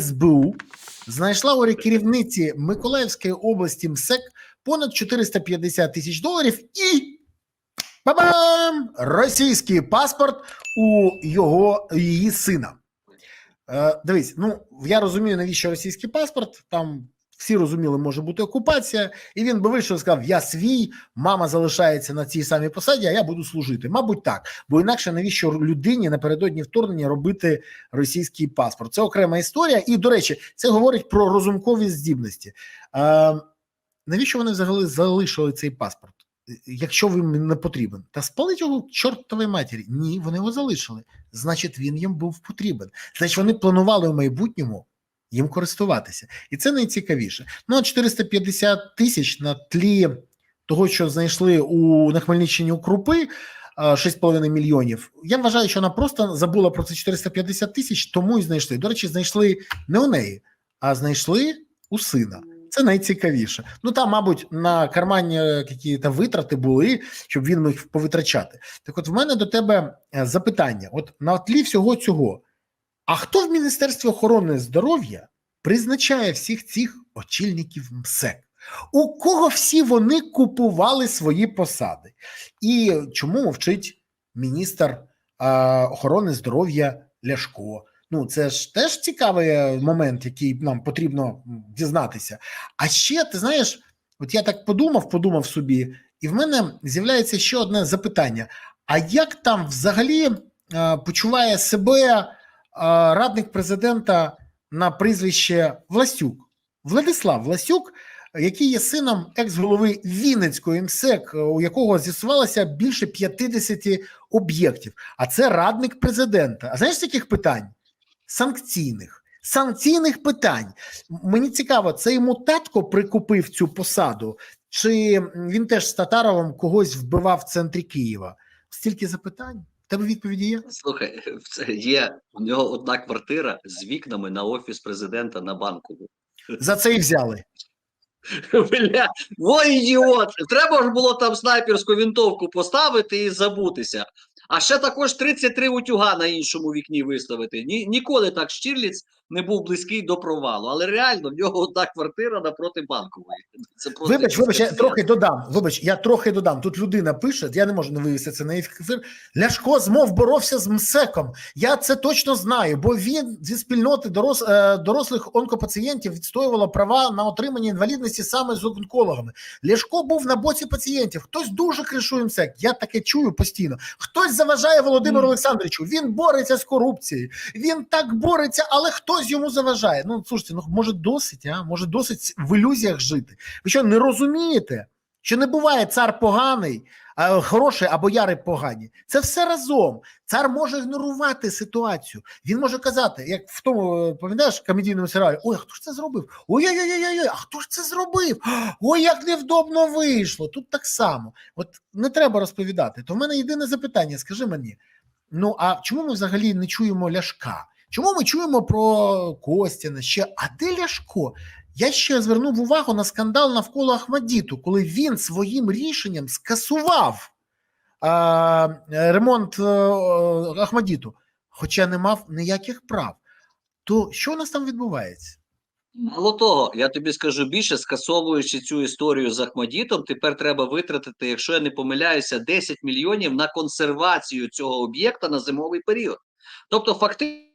СБУ знайшла у керівниці Миколаївської області МСЕК понад 450 тисяч доларів і Ба-бам! Російський паспорт у його її сина. Е, дивись, ну я розумію, навіщо російський паспорт. Там всі розуміли, може бути окупація, і він би вийшов і сказав: Я свій, мама залишається на цій самій посаді, а я буду служити. Мабуть, так. Бо інакше навіщо людині напередодні вторгнення робити російський паспорт? Це окрема історія. І, до речі, це говорить про розумкові здібності. Е, навіщо вони взагалі залишили цей паспорт? Якщо він не потрібен, та спалить його к чортовій матері. Ні, вони його залишили. Значить, він їм був потрібен. Значить, вони планували в майбутньому їм користуватися. І це найцікавіше. Ну, а 450 тисяч на тлі того, що знайшли у на Хмельниччині у крупи. 6,5 мільйонів. Я вважаю, що вона просто забула про це 450 тисяч, тому і знайшли. До речі, знайшли не у неї, а знайшли у сина. Це найцікавіше. Ну там, мабуть, на кармані якісь витрати були, щоб він міг повитрачати. Так, от в мене до тебе е, запитання: от на тлі всього цього, а хто в Міністерстві охорони здоров'я призначає всіх цих очільників МСЕК? У кого всі вони купували свої посади? І чому мовчить міністр е, охорони здоров'я Ляшко? Ну, це ж теж цікавий момент, який нам потрібно дізнатися. А ще ти знаєш, от я так подумав, подумав собі, і в мене з'являється ще одне запитання: а як там взагалі е, почуває себе е, радник президента на прізвище Власюк? Владислав Власюк, який є сином екс-голови Вінницької МСЕК, у якого з'ясувалося більше 50 об'єктів. А це радник президента. А знаєш з яких питань? Санкційних. Санкційних питань. Мені цікаво, це йому татко прикупив цю посаду, чи він теж з Татаровим когось вбивав в центрі Києва? Стільки запитань. Тебе відповіді є? Слухай, це є у нього одна квартира з вікнами на офіс президента на банкову. За це і взяли. Бля, во ідіот! Треба ж було там снайперську вінтовку поставити і забутися. А ще також 33 утюга на іншому вікні виставити. Ні, ніколи так Штірліц не був близький до провалу. Але реально в нього одна квартира напроти банкової. Це просто Вибач, вибач, я трохи додам. Вибач, я трохи додам. Тут людина пише, я не можу не вивести це на ефір. Ляшко змов боровся з МСЕКом. Я це точно знаю, бо він зі спільноти дорос, е, дорослих онкопацієнтів відстоювала права на отримання інвалідності саме з онкологами. Ляшко був на боці пацієнтів. Хтось дуже кришує МСЕК. Я таке чую постійно. Хтось заважає Володимиру Мгм. Олександровичу. Він бореться з корупцією. Він так бореться, але хтось йому заважає. Ну слушайте, ну може досить, а може досить в ілюзіях жити. Ви що не розумієте, що не буває цар поганий, а хороший або яри погані? Це все разом. Цар може ігнорувати ситуацію. Він може казати, як в тому е, пам'ятаєш комедійному серіалі: Ой, а хто ж це зробив? Ой, ой, ой, ой, ой, а хто ж це зробив? Ой, як невдобно вийшло. Тут так само. От не треба розповідати. То в мене єдине запитання: скажи мені. Ну а чому ми взагалі не чуємо Ляшка? Чому ми чуємо про Костяна ще? А де Ляшко? Я ще звернув увагу на скандал навколо Ахмадіту, коли він своїм рішенням скасував а, ремонт а, Ахмадіту, хоча не мав ніяких прав. То що у нас там відбувається? Мало того, я тобі скажу більше, скасовуючи цю історію з Ахмадітом, тепер треба витратити, якщо я не помиляюся, 10 мільйонів на консервацію цього об'єкта на зимовий період. Тобто, фактично.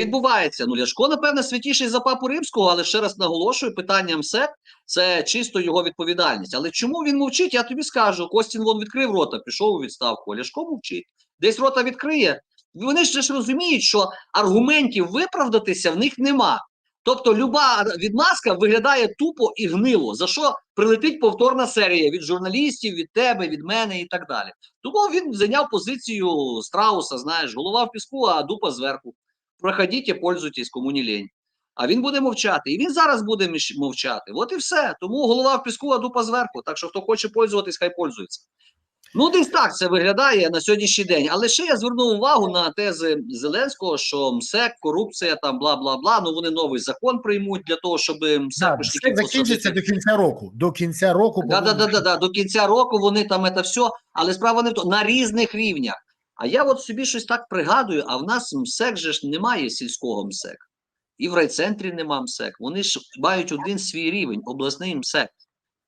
Відбувається, ну Ляшко, напевне, святіший за папу римського, але ще раз наголошую, питання МСЕК – це чисто його відповідальність. Але чому він мовчить? Я тобі скажу. Костін вон відкрив рота, пішов у відставку. Ляшко мовчить. Десь рота відкриє. Вони ж ж розуміють, що аргументів виправдатися в них нема. Тобто, люба відмазка виглядає тупо і гнило, за що прилетить повторна серія від журналістів, від тебе, від мене і так далі. Тому він зайняв позицію страуса, знаєш, голова в піску, а дупа зверху. Проходіть, пользуйтесь, кому не лень. А він буде мовчати. І він зараз буде мовчати. От і все. Тому голова в піску, а дупа зверху. Так що хто хоче пользуватись, хай пользується. Ну, десь так це виглядає на сьогоднішній день. Але ще я звернув увагу на тези Зеленського, що МСЕК, корупція, там бла бла бла. Ну вони новий закон приймуть для того, щоб Да, все закінчиться до кінця року. До кінця року Да, да, да, да, да. До кінця року вони там це все, але справа не в тому на різних рівнях. А я от собі щось так пригадую, а в нас МСЕК же ж немає сільського МСЕК. І в райцентрі нема МСЕК. Вони ж мають один свій рівень, обласний МСЕК.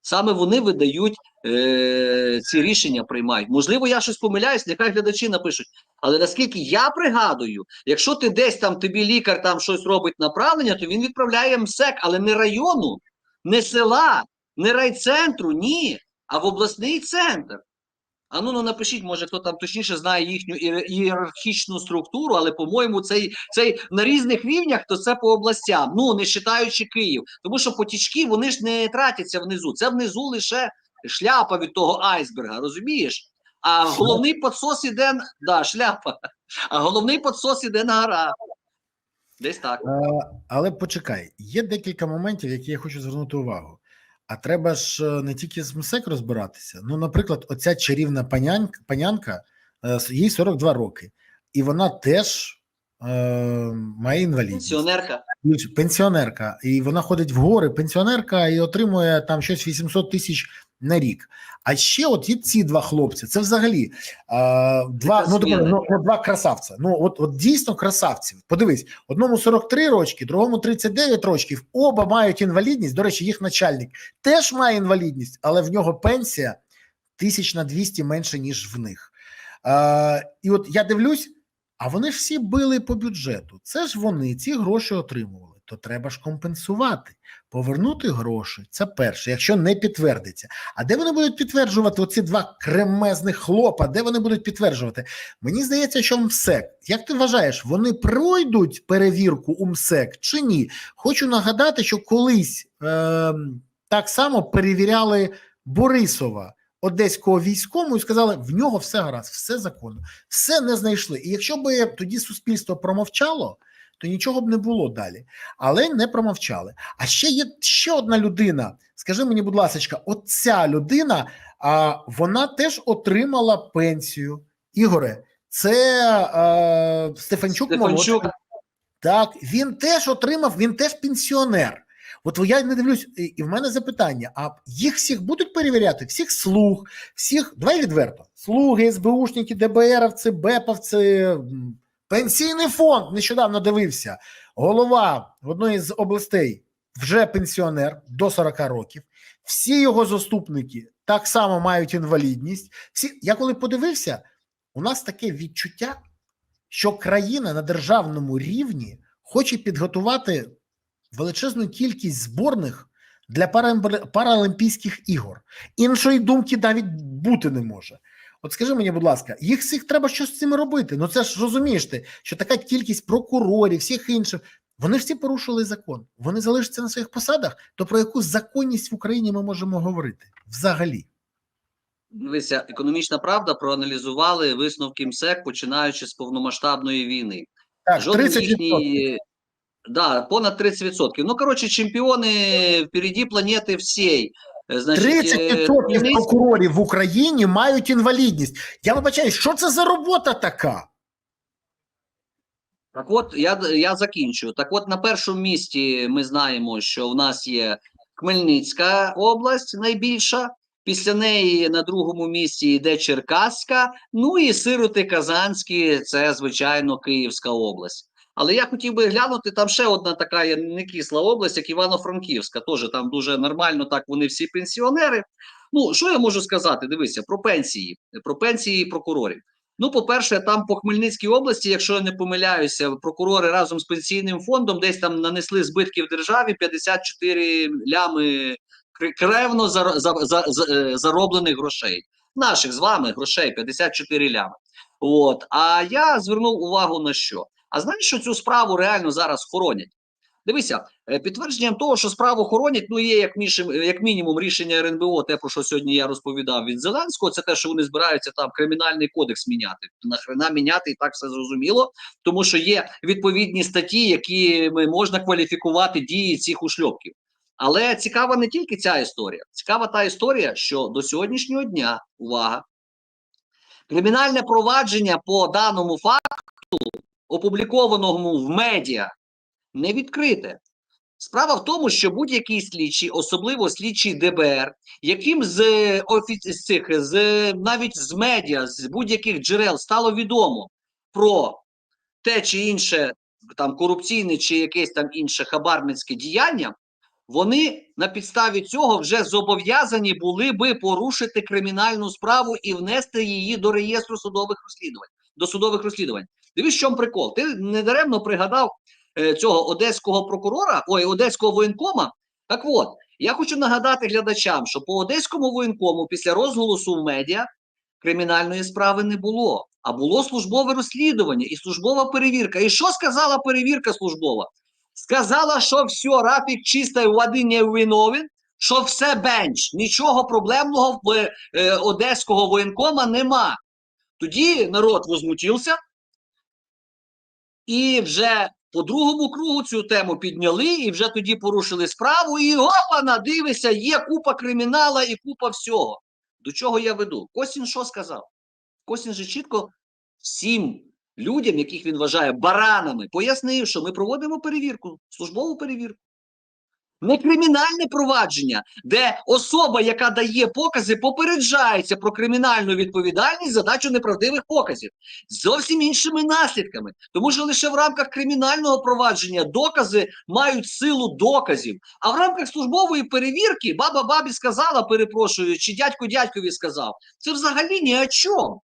Саме вони видають е, ці рішення, приймають. Можливо, я щось помиляюсь, нехай глядачі напишуть. Але наскільки я пригадую, якщо ти десь там тобі лікар там щось робить направлення, то він відправляє МСЕК, але не району, не села, не райцентру, ні, а в обласний центр. А ну, ну напишіть, може хто там точніше знає їхню ієрархічну структуру, але по-моєму, цей, цей на різних рівнях, то це по областям, ну не вважаючи Київ. Тому що потічки вони ж не тратяться внизу. Це внизу лише шляпа від того айсберга, розумієш? А головний підсос іде, да, шляпа. А головний підсос іде на гора. Десь так. Е, Але почекай, є декілька моментів, які я хочу звернути увагу. А треба ж е, не тільки з МСЕК розбиратися. Ну, наприклад, оця чарівна панянка, панянка е, їй 42 роки, і вона теж е, має інвалідність. Пенсіонерка. Пенсіонерка, і вона ходить в гори, пенсіонерка, і отримує там щось 800 тисяч на рік. А ще от є ці два хлопці. Це взагалі а, два, ну, ну, ну, два красавця. Ну, от, от дійсно красавці. Подивись, одному 43 рочки, другому 39 років. Оба мають інвалідність. До речі, їх начальник теж має інвалідність, але в нього пенсія тисяч на 200 менше, ніж в них. А, і от я дивлюсь, а вони ж всі били по бюджету. Це ж вони ці гроші отримували. То треба ж компенсувати, повернути гроші. Це перше, якщо не підтвердиться. А де вони будуть підтверджувати оці два кремезних хлопа? Де вони будуть підтверджувати? Мені здається, що МСЕК. Як ти вважаєш, вони пройдуть перевірку у МСЕК чи ні? Хочу нагадати, що колись е, так само перевіряли Борисова. Одеського військового і сказали, в нього все гаразд, все законно, все не знайшли. І якщо би тоді суспільство промовчало, то нічого б не було далі. Але не промовчали. А ще є ще одна людина. Скажи мені, будь ласка, оця людина, а, вона теж отримала пенсію. Ігоре, це а, Стефанчук, Стефанчук. Так, він теж отримав, він теж пенсіонер. От я не дивлюсь, і в мене запитання: а їх всіх будуть перевіряти? Всіх слуг, всіх, давай відверто, слуги, СБУшники, ДБРовці, БЕПовці, пенсійний фонд нещодавно дивився. Голова в одної з областей вже пенсіонер до 40 років. Всі його заступники так само мають інвалідність. Всі, я коли подивився, у нас таке відчуття, що країна на державному рівні хоче підготувати величезну кількість зборних для Паралімпійських ігор. Іншої думки навіть бути не може. От скажи мені, будь ласка, їх всіх треба щось з цим робити. Ну це ж розумієш ти, що така кількість прокурорів, всіх інших, вони всі порушили закон. Вони залишаться на своїх посадах. То про яку законність в Україні ми можемо говорити взагалі? Дивися, економічна правда проаналізували висновки МСЕК, починаючи з повномасштабної війни. Так, Жоден 30%. їхній, да, понад 30%. Ну, коротше, чемпіони впереді планети всієї. Е, Значить, 30% е, прокурорів в Україні мають інвалідність. Я вибачаю, що це за робота така? Так от я, я закінчу. Так от на першому місці ми знаємо, що в нас є Хмельницька область найбільша. Після неї на другому місці йде Черкаська, ну і сироти Казанські, це звичайно Київська область. Але я хотів би глянути, там ще одна така є не кисла область, як Івано-Франківська. Теж там дуже нормально, так вони всі пенсіонери. Ну, що я можу сказати? Дивися, про пенсії, про пенсії прокурорів. Ну, по-перше, там по Хмельницькій області, якщо я не помиляюся, прокурори разом з пенсійним фондом десь там нанесли збитків державі 54 лями кревно е, зароблених грошей. Наших з вами грошей 54 лями. От. А я звернув увагу на що? А знаєш, що цю справу реально зараз хоронять? Дивися, е, підтвердженням того, що справу хоронять, ну є як, е, як мінімум рішення РНБО, те, про що сьогодні я розповідав від Зеленського, це те, що вони збираються там кримінальний кодекс міняти. Нахрена міняти і так все зрозуміло, тому що є відповідні статті, якими можна кваліфікувати дії цих ушльопків. Але цікава не тільки ця історія, цікава та історія, що до сьогоднішнього дня увага, кримінальне провадження по даному факту, опублікованому в медіа, не відкрите. Справа в тому, що будь-який слідчий, особливо слідчий ДБР, яким з е, офі... з цих з навіть з медіа, з будь-яких джерел стало відомо про те чи інше там корупційне чи якесь там інше хабарницьке діяння, вони на підставі цього вже зобов'язані були би порушити кримінальну справу і внести її до реєстру судових розслідувань. До судових розслідувань. Дивись, в чому прикол. Ти недаремно пригадав е, цього одеського прокурора, ой, одеського воєнкома. Так от, я хочу нагадати глядачам, що по одеському воєнкому після розголосу в медіа кримінальної справи не було, а було службове розслідування і службова перевірка. І що сказала перевірка службова? Сказала, що все, Рафік чистої води не виновен, що все бенч, нічого проблемного в е, одеського воєнкома нема. Тоді народ возмутився, і вже по другому кругу цю тему підняли, і вже тоді порушили справу. І опана, дивися, є купа кримінала і купа всього. До чого я веду? Косін що сказав? Косін же чітко всім людям, яких він вважає баранами, пояснив, що ми проводимо перевірку, службову перевірку. Не кримінальне провадження, де особа, яка дає покази, попереджається про кримінальну відповідальність за дачу неправдивих показів зовсім іншими наслідками. Тому що лише в рамках кримінального провадження докази мають силу доказів. А в рамках службової перевірки баба бабі сказала, перепрошую, чи дядько дядькові сказав, це взагалі ні о чому.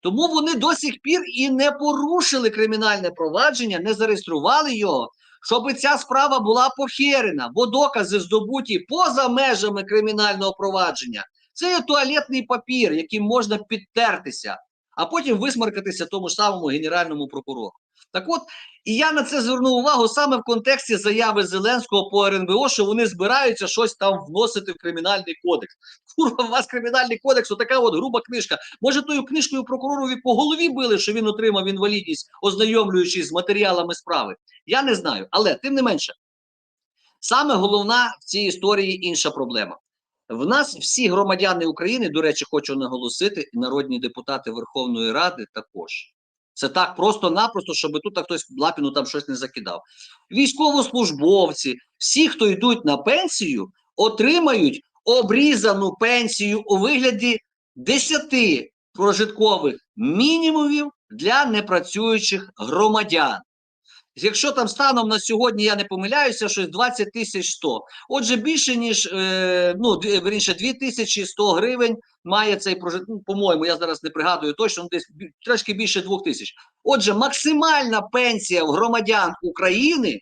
Тому вони до сих пір і не порушили кримінальне провадження, не зареєстрували його, щоб ця справа була похерена, бо докази здобуті поза межами кримінального провадження. Це є туалетний папір, яким можна підтертися, а потім висмаркатися тому ж самому генеральному прокурору. Так от, і я на це звернув увагу саме в контексті заяви Зеленського по РНБО, що вони збираються щось там вносити в кримінальний кодекс. Курва, у вас кримінальний кодекс, отака от груба книжка. Може, тою книжкою прокуророві по голові били, що він отримав інвалідність, ознайомлюючись з матеріалами справи. Я не знаю, але тим не менше, саме головна в цій історії інша проблема. В нас всі громадяни України, до речі, хочу наголосити, і народні депутати Верховної Ради також. Це так просто-напросто, щоб тут хтось лапіну там щось не закидав. Військовослужбовці, всі, хто йдуть на пенсію, отримають обрізану пенсію у вигляді 10 прожиткових мінімумів для непрацюючих громадян. Якщо там станом на сьогодні я не помиляюся, щось 20 тисяч 100. Отже, більше ніж е, ну верніше 2100 гривень має цей прожит. Ну, по-моєму, я зараз не пригадую точно, ну, десь трошки більше 2 тисяч. Отже, максимальна пенсія в громадян України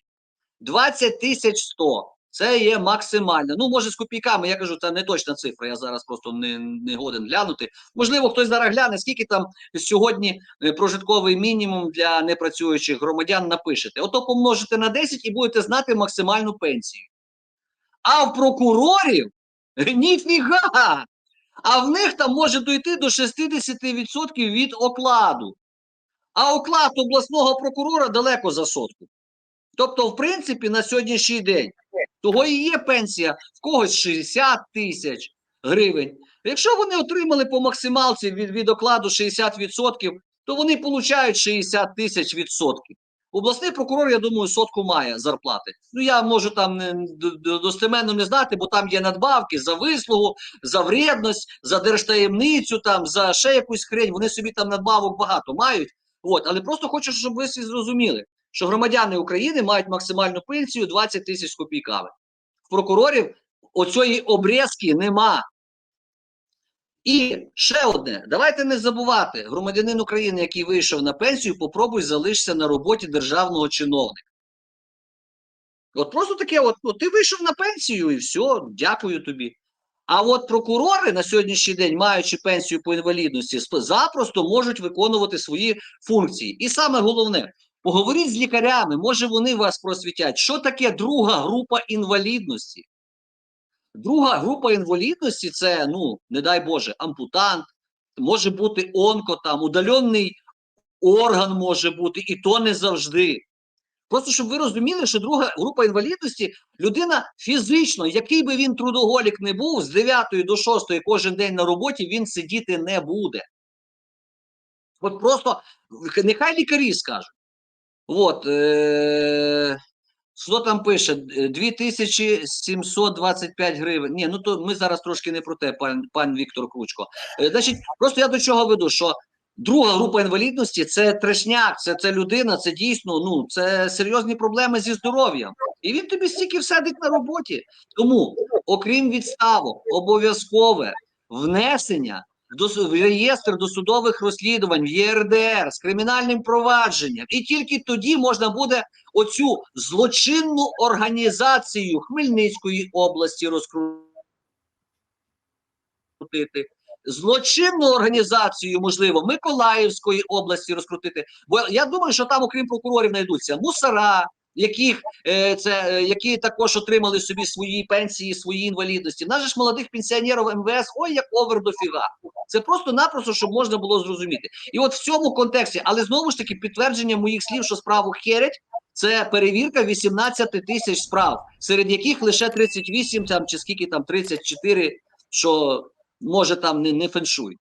20 тисяч 100. Це є максимальна. Ну, може, з копійками, я кажу, це не точна цифра. Я зараз просто не, не годен глянути. Можливо, хтось зараз гляне, скільки там сьогодні е, прожитковий мінімум для непрацюючих громадян напишете. Ото помножите на 10 і будете знати максимальну пенсію. А в прокурорів ніфіга! А в них там може дойти до 60% від окладу. А оклад обласного прокурора далеко за сотку. Тобто, в принципі, на сьогоднішній день того і є пенсія в когось 60 тисяч гривень. Якщо вони отримали по максималці від, від окладу 60%, то вони получають 60 тисяч відсотків. Обласний прокурор, я думаю, сотку має зарплати. Ну я можу там достеменно не знати, бо там є надбавки за вислугу, за вредність, за держтаємницю, там за ще якусь хрень. Вони собі там надбавок багато мають. От, але просто хочу, щоб ви всі зрозуміли, що громадяни України мають максимальну пенсію 20 тисяч з копійками. В прокурорів оцієї обрізки нема. І ще одне, давайте не забувати, громадянин України, який вийшов на пенсію, попробуй залишся на роботі державного чиновника. От просто таке: от, от ти вийшов на пенсію і все, дякую тобі. А от прокурори на сьогоднішній день, маючи пенсію по інвалідності, запросто можуть виконувати свої функції. І саме головне, поговоріть з лікарями, може вони вас просвітять, що таке друга група інвалідності. Друга група інвалідності це, ну, не дай Боже, ампутант, може бути онко, там, удалений орган може бути, і то не завжди. Просто щоб ви розуміли, що друга група інвалідності людина фізично, який би він трудоголік не був, з 9 до 6 кожен день на роботі він сидіти не буде. От просто нехай лікарі скажуть. От, Що там пише? Е, 2725 гривень. Ні, ну то ми зараз трошки не про те, пан, пан Віктор Кручко. Е, Значить, просто я до чого веду, що друга група інвалідності це трешняк, це, це людина, це дійсно ну, це серйозні проблеми зі здоров'ям. І він тобі стільки всадить на роботі. Тому, окрім відставок, обов'язкове внесення до реєстр досудових розслідувань в ЄРДР з кримінальним провадженням, і тільки тоді можна буде оцю злочинну організацію Хмельницької області розкрутити, злочинну організацію, можливо, Миколаївської області розкрутити. Бо я думаю, що там, окрім прокурорів, знайдуться мусора. Яких е, це е, які також отримали собі свої пенсії, свої інвалідності. Наших ж молодих пенсіонерів МВС, ой, як овер дофіга. Це просто-напросто, щоб можна було зрозуміти. І от в цьому контексті, але знову ж таки, підтвердження моїх слів, що справу херять, це перевірка 18 тисяч справ, серед яких лише 38 там чи скільки там 34, що може там не, не феншуй.